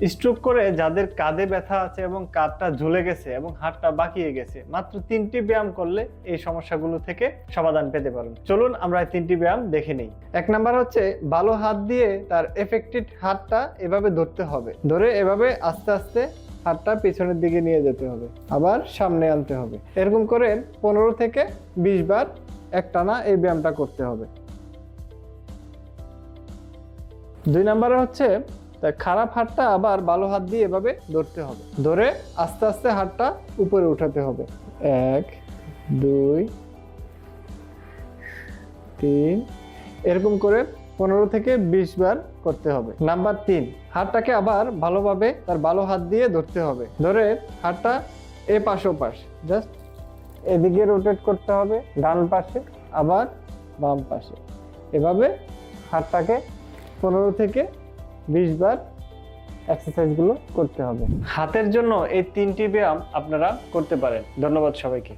Stroke করে যাদের কাঁধে ব্যথা আছে এবং কাঁধটা ঝুলে গেছে এবং হাতটা বাঁকিয়ে গেছে, মাত্র তিনটি ব্যায়াম করলে এই সমস্যাগুলো থেকে সমাধান পেতে পারেন। চলুন আমরা তিনটি ব্যায়াম দেখে নিই। এক নাম্বার হচ্ছে ভালো হাত দিয়ে তার এফেক্টেড হাতটা এভাবে ধরতে হবে। ধরে এভাবে আস্তে আস্তে হাতটা পিছনের দিকে নিয়ে যেতে হবে, আবার সামনে আনতে হবে। এরকম করে পনেরো থেকে বিশ বার একটানা এই ব্যায়ামটা করতে হবে। দুই নাম্বারে হচ্ছে তা খারাপ হাতটা আবার ভালো হাত দিয়ে এভাবে ধরতে হবে। ধরে আস্তে আস্তে হাতটা উপরে উঠাতে হবে। এক, দুই, তিন, এরকম করে পনেরো থেকে বিশ বার করতে হবে। নাম্বার তিন, হাতটাকে আবার ভালোভাবে তার ভালো হাত দিয়ে ধরতে হবে। ধরে হাতটা এ পাশ ও পাশ জাস্ট এদিকে রোটেট করতে হবে, ডান পাশে, আবার বাম পাশে। এভাবে হাতটাকে পনেরো থেকে বিশ বার এক্সারসাইজগুলো করতে হবে। হাতের জন্য এই তিনটি ব্যায়াম আপনারা করতে পারেন। ধন্যবাদ সবাইকে।